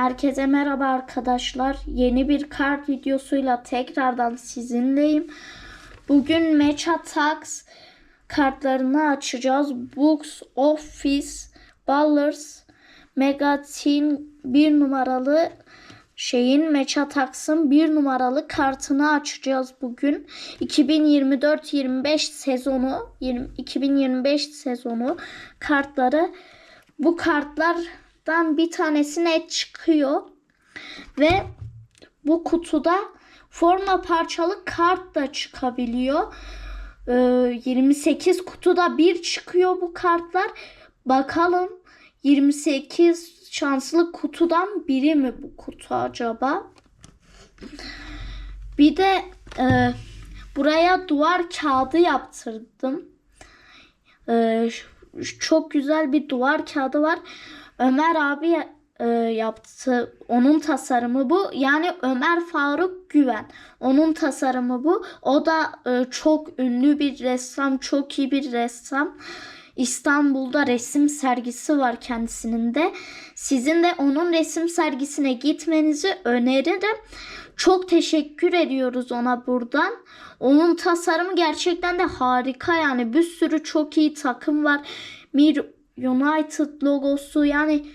Herkese merhaba arkadaşlar. Yeni bir kart videosuyla tekrardan sizinleyim. Bugün Match Attacks kartlarını açacağız. Books, Office, Ballers, Mega Teen 1 numaralı şeyin Match Attacks'ın 1 numaralı kartını açacağız bugün. 2024-25 sezonu 20 2025 sezonu kartları bu kartlardan bir tanesi net çıkıyor. Ve bu kutuda forma parçalı kart da çıkabiliyor. Ee, 28 kutuda bir çıkıyor bu kartlar. Bakalım 28 şanslı kutudan biri mi bu kutu acaba? Bir de e, buraya duvar kağıdı yaptırdım. E, çok güzel bir duvar kağıdı var. Ömer abi e, yaptı. Onun tasarımı bu. Yani Ömer Faruk Güven. Onun tasarımı bu. O da e, çok ünlü bir ressam, çok iyi bir ressam. İstanbul'da resim sergisi var kendisinin de. Sizin de onun resim sergisine gitmenizi öneririm. Çok teşekkür ediyoruz ona buradan. Onun tasarımı gerçekten de harika yani bir sürü çok iyi takım var. Bir United logosu yani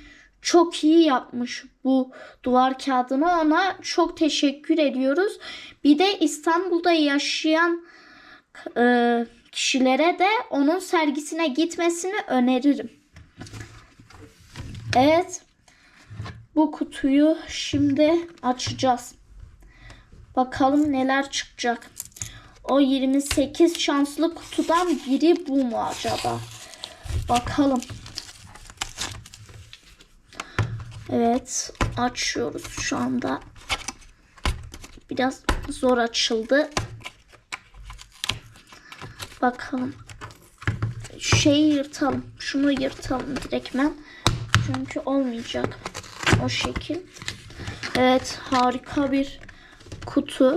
çok iyi yapmış bu duvar kağıdını ona çok teşekkür ediyoruz. Bir de İstanbul'da yaşayan e, kişilere de onun sergisine gitmesini öneririm. Evet. Bu kutuyu şimdi açacağız. Bakalım neler çıkacak. O 28 şanslı kutudan biri bu mu acaba? Bakalım. Evet, açıyoruz şu anda. Biraz zor açıldı. Bakalım. Şeyi yırtalım. Şunu yırtalım direktmen. Çünkü olmayacak. O şekil. Evet, harika bir kutu.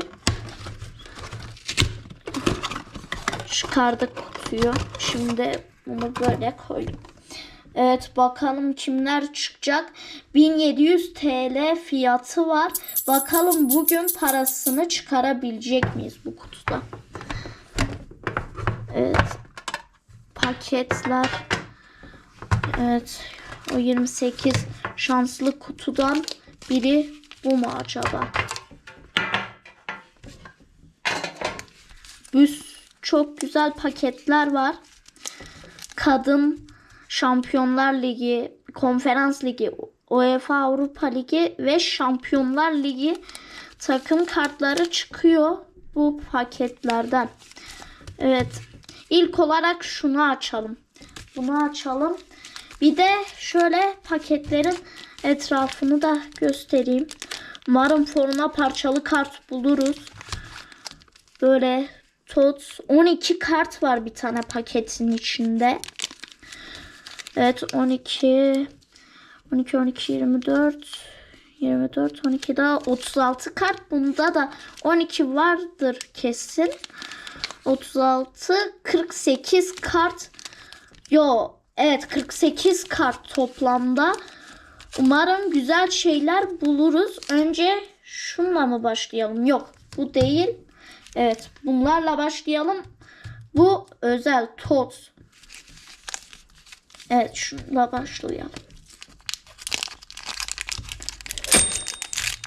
Çıkardık kutuyu. Şimdi bunu böyle koydum. Evet bakalım kimler çıkacak. 1700 TL fiyatı var. Bakalım bugün parasını çıkarabilecek miyiz bu kutuda. Evet. Paketler. Evet. O 28 şanslı kutudan biri bu mu acaba? Büs çok güzel paketler var. Kadın Şampiyonlar Ligi, Konferans Ligi, UEFA Avrupa Ligi ve Şampiyonlar Ligi takım kartları çıkıyor bu paketlerden. Evet. İlk olarak şunu açalım. Bunu açalım. Bir de şöyle paketlerin etrafını da göstereyim. Umarım forma parçalı kart buluruz. Böyle tot 12 kart var bir tane paketin içinde. Evet 12 12 12 24 24 12 daha 36 kart. Bunda da 12 vardır kesin. 36 48 kart. Yo evet 48 kart toplamda. Umarım güzel şeyler buluruz. Önce şunla mı başlayalım? Yok bu değil. Evet bunlarla başlayalım. Bu özel tot. Evet şunla başlayalım.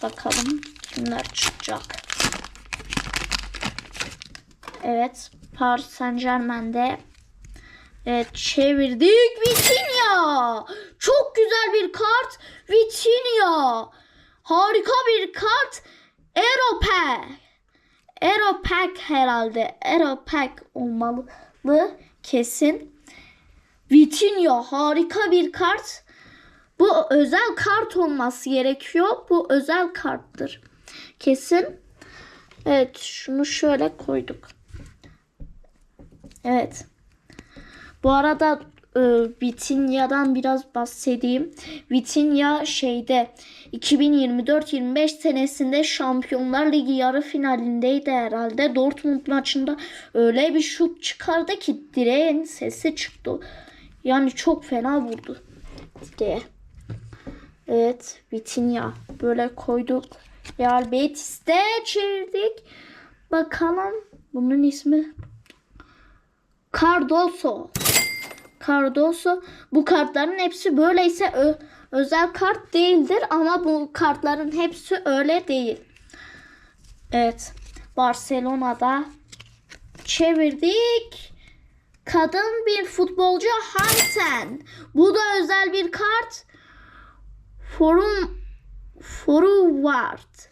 Bakalım kimler çıkacak. Evet Paris Saint Germain'de Evet çevirdik. Vitinha. Çok güzel bir kart. Vitinha. Harika bir kart. Aeropack. Aeropack herhalde. Aeropack olmalı kesin. Vitinha harika bir kart. Bu özel kart olması gerekiyor. Bu özel karttır. Kesin. Evet şunu şöyle koyduk. Evet. Bu arada e, Vitinha'dan biraz bahsedeyim. Vitinha şeyde 2024-25 senesinde Şampiyonlar Ligi yarı finalindeydi herhalde. Dortmund maçında öyle bir şut çıkardı ki direğin sesi çıktı. Yani çok fena vurdu diye. Evet Vitinha. Böyle koyduk. Real Betis'te çevirdik. Bakalım bunun ismi Cardoso. Cardoso. Bu kartların hepsi böyleyse ö- özel kart değildir ama bu kartların hepsi öyle değil. Evet. Barcelona'da çevirdik. Kadın bir futbolcu Hansen. Bu da özel bir kart. Forum Forward.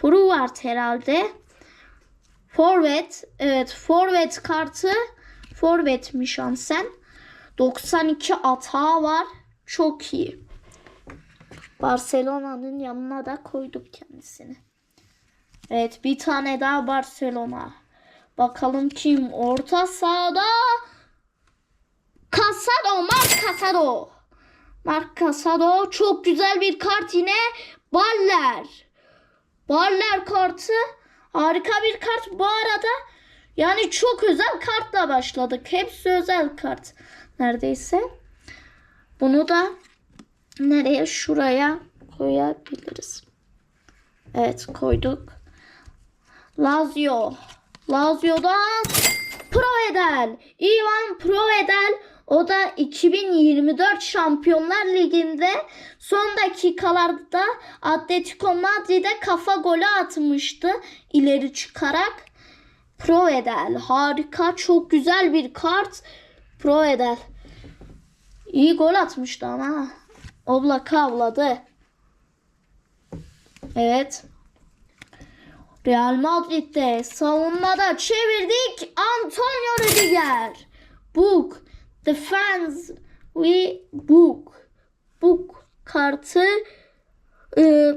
Forward herhalde. Forvet. Evet. Forvet kartı. Forvetmiş Hansen. 92 atağı var. Çok iyi. Barcelona'nın yanına da koyduk kendisini. Evet bir tane daha Barcelona. Bakalım kim orta sahada? Casado, Marc Casado. Marc Casado çok güzel bir kart yine. Baller. Baller kartı harika bir kart. Bu arada yani çok özel kartla başladık. Hepsi özel kart neredeyse. Bunu da nereye? Şuraya koyabiliriz. Evet koyduk. Lazio. Lazio'dan Provedel. Ivan Provedel o da 2024 Şampiyonlar Ligi'nde son dakikalarda Atletico Madrid'e kafa golü atmıştı ileri çıkarak. Provedel harika çok güzel bir kart. Provedel iyi gol atmıştı ama Oblak avladı. Evet. Real Madrid'de savunmada çevirdik. Antonio Rüdiger. Book. Fans we book. Book kartı e,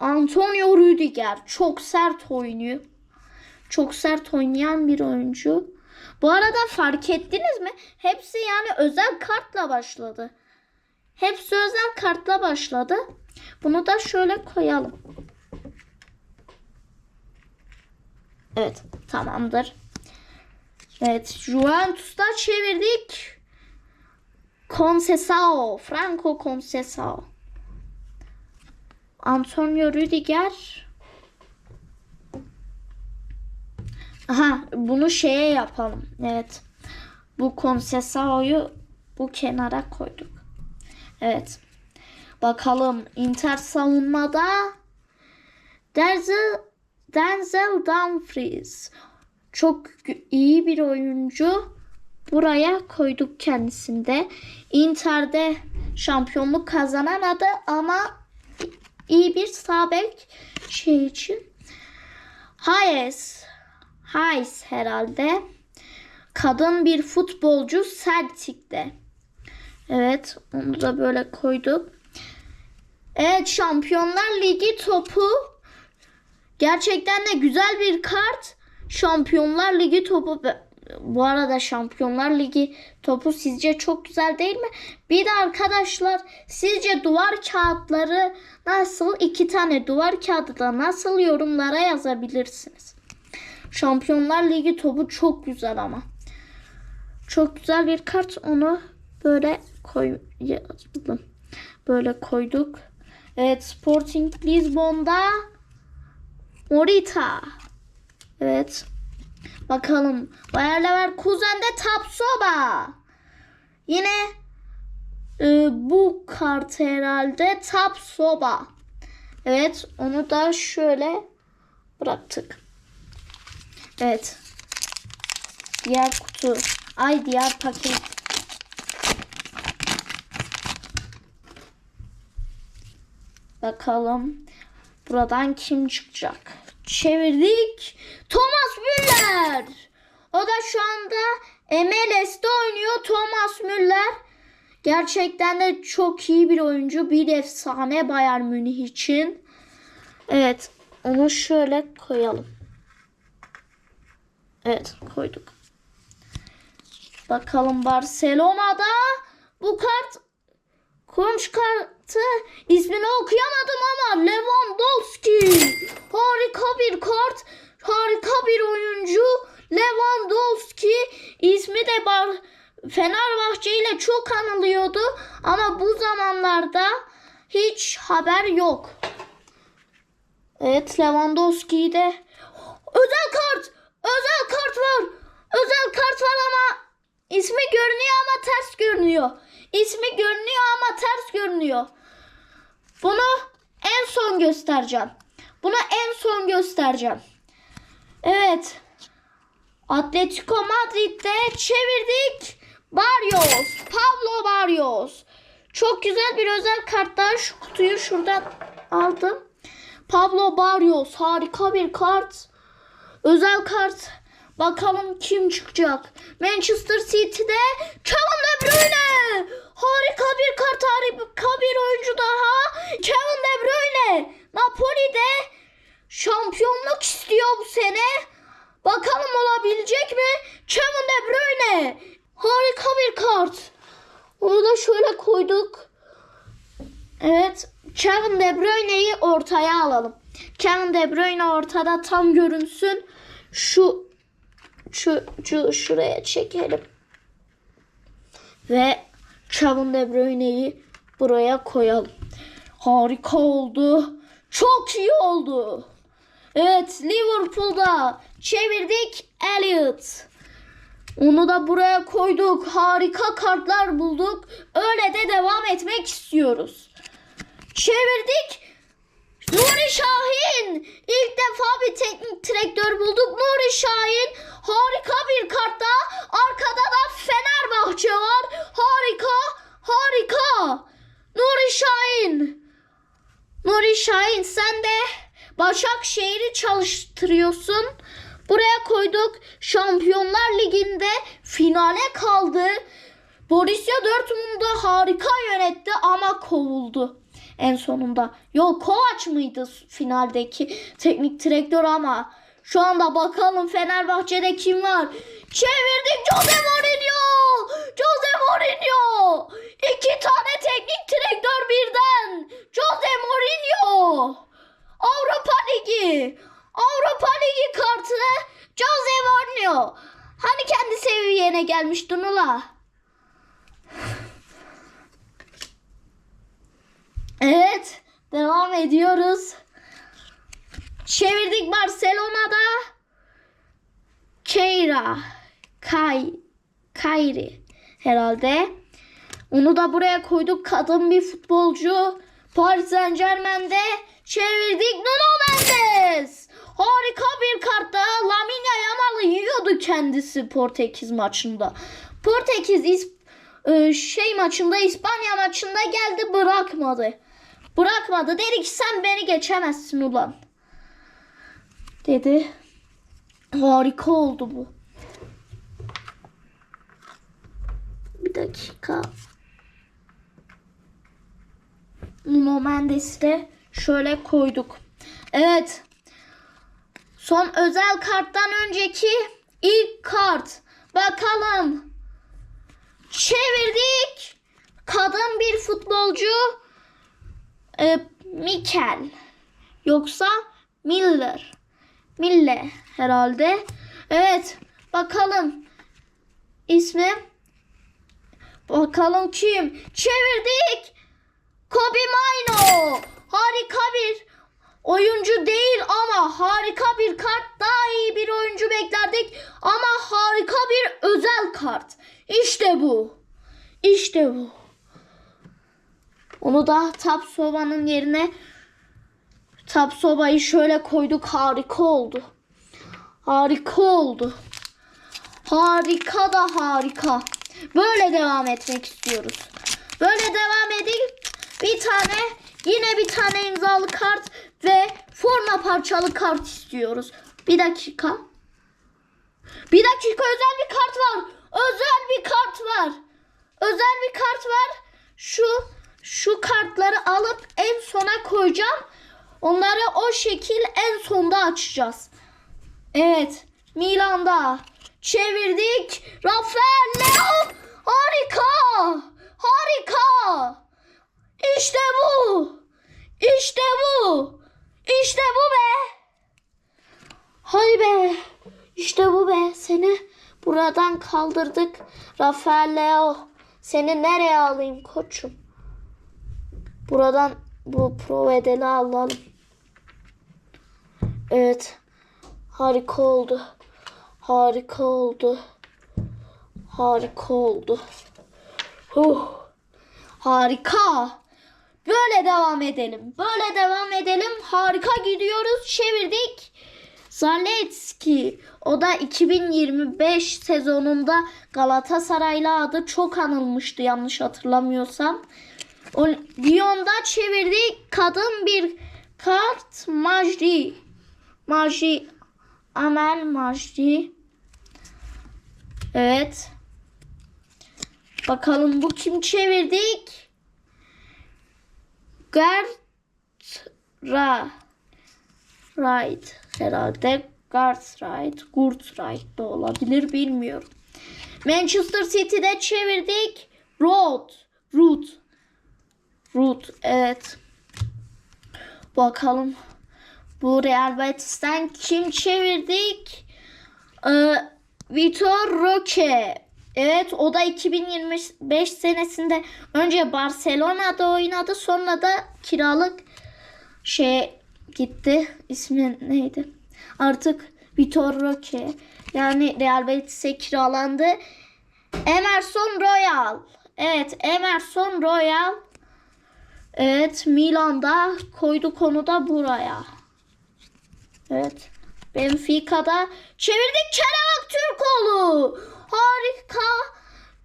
Antonio Rüdiger. Çok sert oynuyor. Çok sert oynayan bir oyuncu. Bu arada fark ettiniz mi? Hepsi yani özel kartla başladı. Hepsi özel kartla başladı. Bunu da şöyle koyalım. Evet tamamdır. Evet Juventus'ta çevirdik. Concesao. Franco Concesao. Antonio Rüdiger. Aha bunu şeye yapalım. Evet. Bu Concesao'yu bu kenara koyduk. Evet. Bakalım Inter savunmada Denzel, Denzel Dumfries. Çok iyi bir oyuncu. Buraya koyduk kendisinde. Inter'de şampiyonluk kazanamadı ama iyi bir sağ şey için. Hayes. Hayes herhalde. Kadın bir futbolcu Celtic'te. Evet onu da böyle koyduk. Evet Şampiyonlar Ligi topu gerçekten de güzel bir kart. Şampiyonlar Ligi topu bu arada Şampiyonlar Ligi topu sizce çok güzel değil mi? Bir de arkadaşlar sizce duvar kağıtları nasıl? iki tane duvar kağıdı da nasıl yorumlara yazabilirsiniz. Şampiyonlar Ligi topu çok güzel ama. Çok güzel bir kart onu böyle koyalım. Böyle koyduk. Evet Sporting Lisbon'da Morita. Evet. Bakalım. Bayer Leverkusen'de Tapsoba. Yine e, bu kart herhalde Tapsoba. Evet. Onu da şöyle bıraktık. Evet. Diğer kutu. Ay diğer paket. Bakalım. Buradan kim çıkacak? Çevirdik. Thomas Müller. O da şu anda MLS'de oynuyor. Thomas Müller. Gerçekten de çok iyi bir oyuncu. Bir efsane Bayern Münih için. Evet. Onu şöyle koyalım. Evet koyduk. Bakalım Barcelona'da bu kart Komş kartı ismini okuyamadım ama Lewandowski. Harika bir kart. Harika bir oyuncu. Lewandowski ismi de Bar Fenerbahçe ile çok anılıyordu ama bu zamanlarda hiç haber yok. Evet Lewandowski'yi de özel kart özel kart var. Özel kart var ama ismi görünüyor ama ters görünüyor. İsmi görünüyor ama ters görünüyor. Bunu en son göstereceğim. Bunu en son göstereceğim. Evet. Atletico Madrid'de çevirdik. Barrios. Pablo Barrios. Çok güzel bir özel kart daha. Şu kutuyu şuradan aldım. Pablo Barrios. Harika bir kart. Özel kart. Bakalım kim çıkacak. Manchester City'de Kevin De Bruyne. Harika bir kart. Harika bir oyuncu daha. Kevin De Bruyne. Napoli'de şampiyonluk istiyor bu sene. Bakalım olabilecek mi? Kevin De Bruyne. Harika bir kart. Onu da şöyle koyduk. Evet. Kevin De Bruyne'yi ortaya alalım. Kevin De Bruyne ortada tam görünsün. Şu şu, şu şuraya çekelim. Ve Kevin De Bruyne'yi buraya koyalım. Harika oldu. Çok iyi oldu. Evet Liverpool'da çevirdik Elliot. Onu da buraya koyduk. Harika kartlar bulduk. Öyle de devam etmek istiyoruz. Çevirdik. Nuri Şahin. İlk defa bir teknik direktör bulduk. Nuri Şahin. Harika bir kartta. Arkada da Fenerbahçe var. Harika. Harika. Nuri Şahin. Nuri Şahin sen de Başakşehir'i çalıştırıyorsun. Buraya koyduk. Şampiyonlar Ligi'nde finale kaldı. Borussia Dortmund'u harika yönetti ama kovuldu en sonunda. Yok Kovac mıydı finaldeki teknik direktör ama şu anda bakalım Fenerbahçe'de kim var? Çevirdik Jose Mourinho! Jose Mourinho! İki tane teknik direktör birden! Jose Mourinho! Avrupa Ligi! Avrupa Ligi kartı Jose Mourinho! Hani kendi seviyene gelmiştin ula? Evet, devam ediyoruz. Çevirdik Barcelona'da. Keira, Kay, Kayri herhalde. Onu da buraya koyduk. Kadın bir futbolcu. Paris Saint Germain'de çevirdik Nuno Mendes. Harika bir kartta Lamine Yamal'ı yiyordu kendisi Portekiz maçında. Portekiz e, şey maçında İspanya maçında geldi bırakmadı. Bırakmadı. Dedi ki sen beni geçemezsin ulan. Dedi. Harika oldu bu. Bir dakika. Nuno Mendes'i de şöyle koyduk. Evet. Son özel karttan önceki ilk kart. Bakalım. Çevirdik. Kadın bir futbolcu. E, Mikel. Yoksa Miller. Mille herhalde. Evet. Bakalım. İsmi. Bakalım kim? Çevirdik. Kobe Maino. Harika bir oyuncu değil ama harika bir kart. Daha iyi bir oyuncu beklerdik ama harika bir özel kart. İşte bu. İşte bu. Onu da Tapsova'nın yerine Tapsova'yı şöyle koyduk. Harika oldu. Harika oldu. Harika da harika. Böyle devam etmek istiyoruz. Böyle devam edip bir tane yine bir tane imzalı kart ve forma parçalı kart istiyoruz. Bir dakika. Bir dakika özel bir kart var. Özel bir kart var. Özel bir kart var. Şu şu kartları alıp en sona koyacağım. Onları o şekil en sonda açacağız. Evet. Milan'da çevirdik. Rafael Leo harika. Harika. İşte bu. İşte bu. İşte bu be. Hay be. İşte bu be. Seni buradan kaldırdık. Rafael Leo. Seni nereye alayım koçum? Buradan bu pro edeli alalım. Evet. Harika oldu. Harika oldu. Harika oldu. Huh. Harika. Böyle devam edelim. Böyle devam edelim. Harika gidiyoruz. Çevirdik. Zaletski. O da 2025 sezonunda Galatasaray'la adı çok anılmıştı yanlış hatırlamıyorsam. Lyon'da çevirdik. Kadın bir kart Majdi. Majdi. Amel Majdi. Evet. Bakalım bu kim çevirdik? Gertra. Right herhalde. Garthright, Gurtright da olabilir bilmiyorum. Manchester City'de çevirdik. Road, Root. Root, evet. Bakalım. Bu Real Betis'ten kim çevirdik? Ee, Vitor Roque. Evet o da 2025 senesinde önce Barcelona'da oynadı. Sonra da kiralık şey gitti. İsmi neydi? Artık Vitor Roque. Yani Real Betis'e kiralandı. Emerson Royal. Evet Emerson Royal. Evet Milan'da koydu konu da buraya. Evet. Benfica'da çevirdik Kerem Aktürkoğlu. Harika.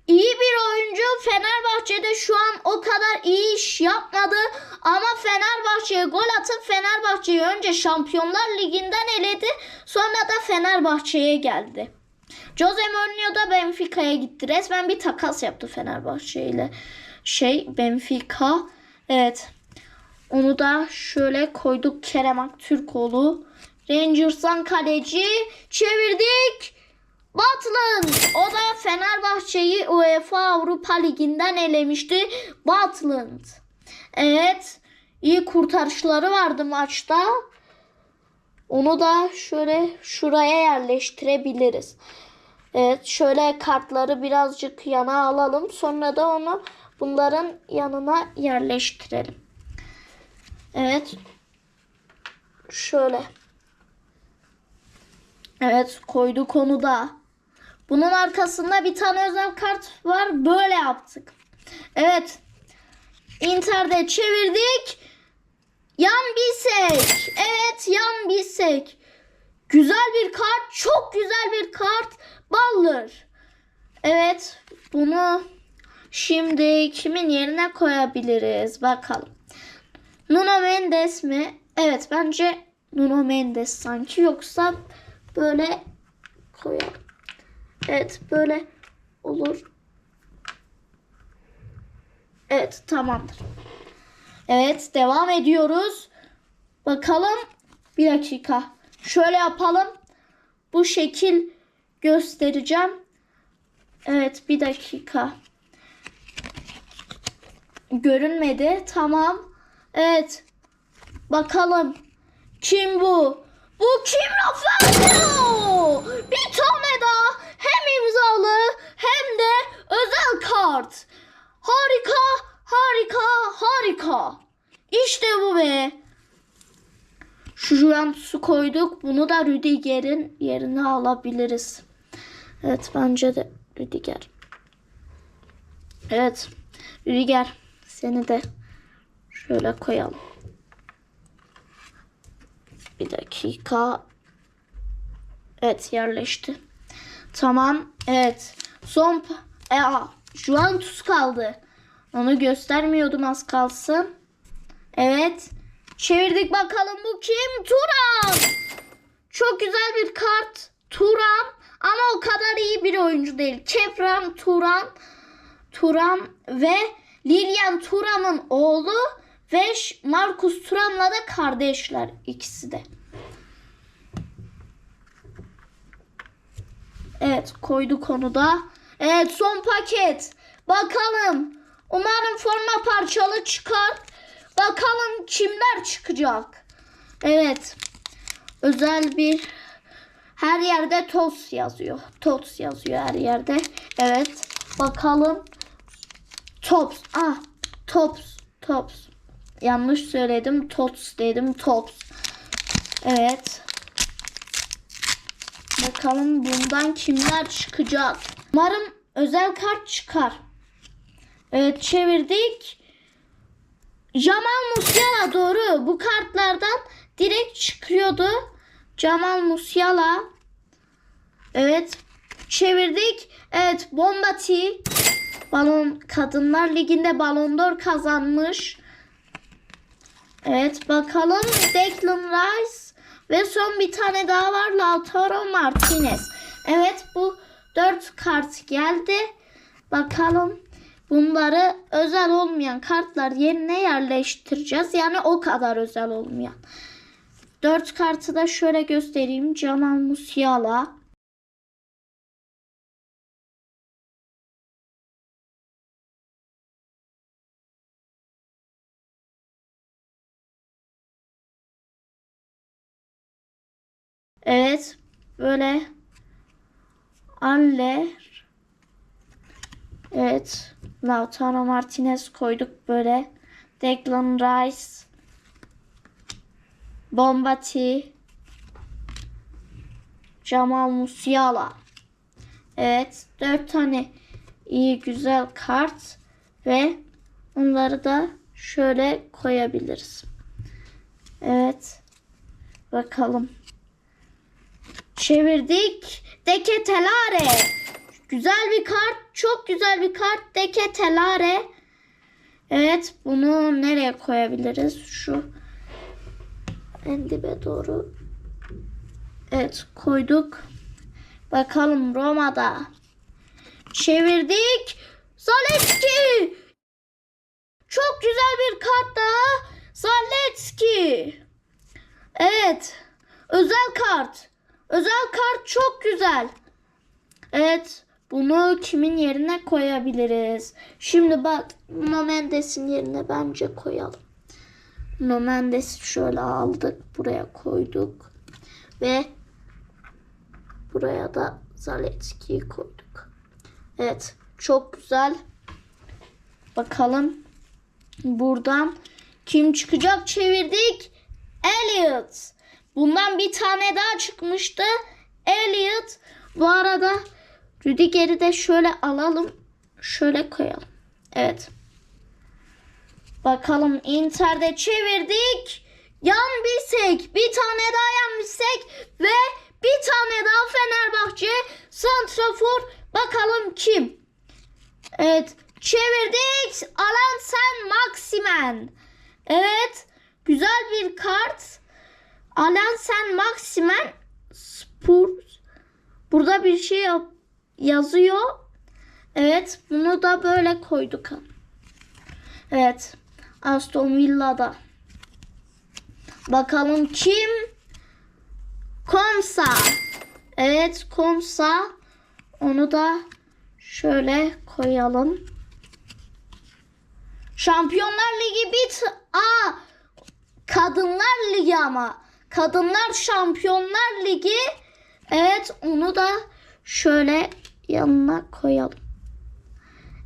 İyi bir oyuncu. Fenerbahçe'de şu an o kadar iyi iş yapmadı. Ama Fenerbahçe'ye gol atıp Fenerbahçe'yi önce Şampiyonlar Ligi'nden eledi. Sonra da Fenerbahçe'ye geldi. Jose Mourinho da Benfica'ya gitti. Resmen bir takas yaptı Fenerbahçe ile. Şey Benfica. Evet. Onu da şöyle koyduk Kerem Aktürkoğlu. Rangers'tan kaleci çevirdik. Butland. O da Fenerbahçe'yi UEFA Avrupa Ligi'nden elemişti. Butland. Evet. iyi kurtarışları vardı maçta. Onu da şöyle şuraya yerleştirebiliriz. Evet şöyle kartları birazcık yana alalım. Sonra da onu bunların yanına yerleştirelim. Evet. Şöyle. Evet koydu konuda. Bunun arkasında bir tane özel kart var. Böyle yaptık. Evet. Inter'de çevirdik. Yan Bisek. Evet Yan Bisek. Güzel bir kart. Çok güzel bir kart. Baller. Evet. Bunu şimdi kimin yerine koyabiliriz? Bakalım. Nuno Mendes mi? Evet bence Nuno Mendes sanki. Yoksa böyle koyalım. Evet böyle olur. Evet tamamdır. Evet devam ediyoruz. Bakalım bir dakika. Şöyle yapalım. Bu şekil göstereceğim. Evet bir dakika. Görünmedi. Tamam. Evet. Bakalım. Kim bu? Bu kim Rafael? Bir tane daha hem imzalı hem de özel kart. Harika, harika, harika. İşte bu be. Şu Juventus'u koyduk. Bunu da Rüdiger'in yerine alabiliriz. Evet bence de Rüdiger. Evet. Rüdiger seni de şöyle koyalım. Bir dakika. Evet yerleşti. Tamam. Evet. Son e, Juventus kaldı. Onu göstermiyordum az kalsın. Evet. Çevirdik bakalım bu kim? Turan. Çok güzel bir kart. Turan ama o kadar iyi bir oyuncu değil. Kepram Turan Turan ve Lilian Turan'ın oğlu ve Marcus Turan'la da kardeşler ikisi de. Evet koydu konuda. Evet son paket. Bakalım. Umarım forma parçalı çıkar. Bakalım kimler çıkacak. Evet. Özel bir her yerde TOS yazıyor. TOS yazıyor her yerde. Evet. Bakalım. Tops. Ah. Tops. Tops. yanlış söyledim. Tots dedim. Tots. Evet. Bakalım bundan kimler çıkacak. Umarım özel kart çıkar. Evet çevirdik. Jamal Musiala doğru. Bu kartlardan direkt çıkıyordu. Jamal Musiala. Evet. Çevirdik. Evet Bombati. Balon Kadınlar Ligi'nde Ballon d'Or kazanmış. Evet bakalım Declan Rice ve son bir tane daha var Lautaro Martinez. Evet bu dört kart geldi. Bakalım bunları özel olmayan kartlar yerine yerleştireceğiz. Yani o kadar özel olmayan. Dört kartı da şöyle göstereyim. Jamal Musiala. Evet. Böyle Aller. Evet. Lautaro Martinez koyduk böyle. Declan Rice. Bombati. Jamal Musiala. Evet. Dört tane iyi güzel kart ve onları da şöyle koyabiliriz. Evet. Bakalım. Çevirdik. Deketelare. Güzel bir kart. Çok güzel bir kart. Deketelare. Evet. Bunu nereye koyabiliriz? Şu en dibe doğru. Evet. Koyduk. Bakalım Roma'da. Çevirdik. Zaletski. Çok güzel bir kart daha. Zaletski. Evet. Özel kart. Özel kart çok güzel. Evet. Bunu kimin yerine koyabiliriz? Şimdi bak Nuno Mendes'in yerine bence koyalım. Nuno şöyle aldık. Buraya koyduk. Ve buraya da Zaletski'yi koyduk. Evet. Çok güzel. Bakalım. Buradan kim çıkacak çevirdik. Elliot. Bundan bir tane daha çıkmıştı. Elliot. Bu arada Rüdiger'i de şöyle alalım. Şöyle koyalım. Evet. Bakalım Inter'de çevirdik. Yan Bisek. Bir tane daha Yan Bisek. Ve bir tane daha Fenerbahçe. Santrafor. Bakalım kim? Evet. Çevirdik. Alan Sen Maximen. Evet. Güzel bir kart. Alan Sen Maximen Spurs. Burada bir şey yap- yazıyor. Evet. Bunu da böyle koyduk. Evet. Aston Villa'da. Bakalım kim? Komsa. Evet Komsa. Onu da şöyle koyalım. Şampiyonlar Ligi bit. Aa, Kadınlar Ligi ama. Kadınlar Şampiyonlar Ligi. Evet onu da şöyle yanına koyalım.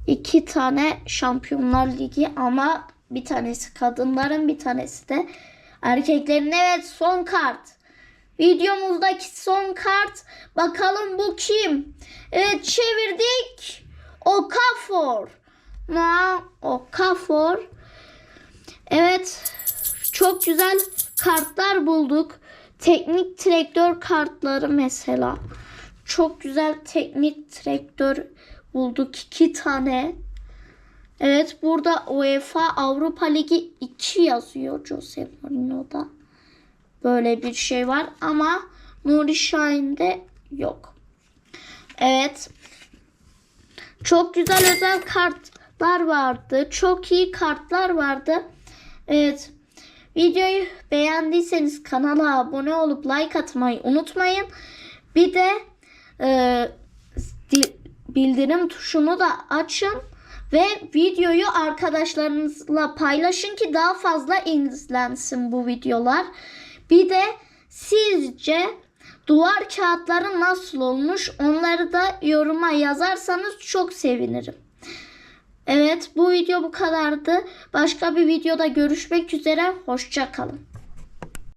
İki tane Şampiyonlar Ligi ama bir tanesi kadınların bir tanesi de erkeklerin. Evet son kart. Videomuzdaki son kart. Bakalım bu kim? Evet çevirdik. Okafor. Na Okafor. Evet. Çok güzel kartlar bulduk. Teknik direktör kartları mesela. Çok güzel teknik direktör bulduk. iki tane. Evet burada UEFA Avrupa Ligi 2 yazıyor Jose Mourinho'da. Böyle bir şey var ama Nuri Şahin'de yok. Evet. Çok güzel özel kartlar vardı. Çok iyi kartlar vardı. Evet. Videoyu beğendiyseniz kanala abone olup like atmayı unutmayın. Bir de e, di- bildirim tuşunu da açın ve videoyu arkadaşlarınızla paylaşın ki daha fazla izlensin bu videolar. Bir de sizce duvar kağıtları nasıl olmuş onları da yoruma yazarsanız çok sevinirim. Evet bu video bu kadardı. Başka bir videoda görüşmek üzere. Hoşça kalın.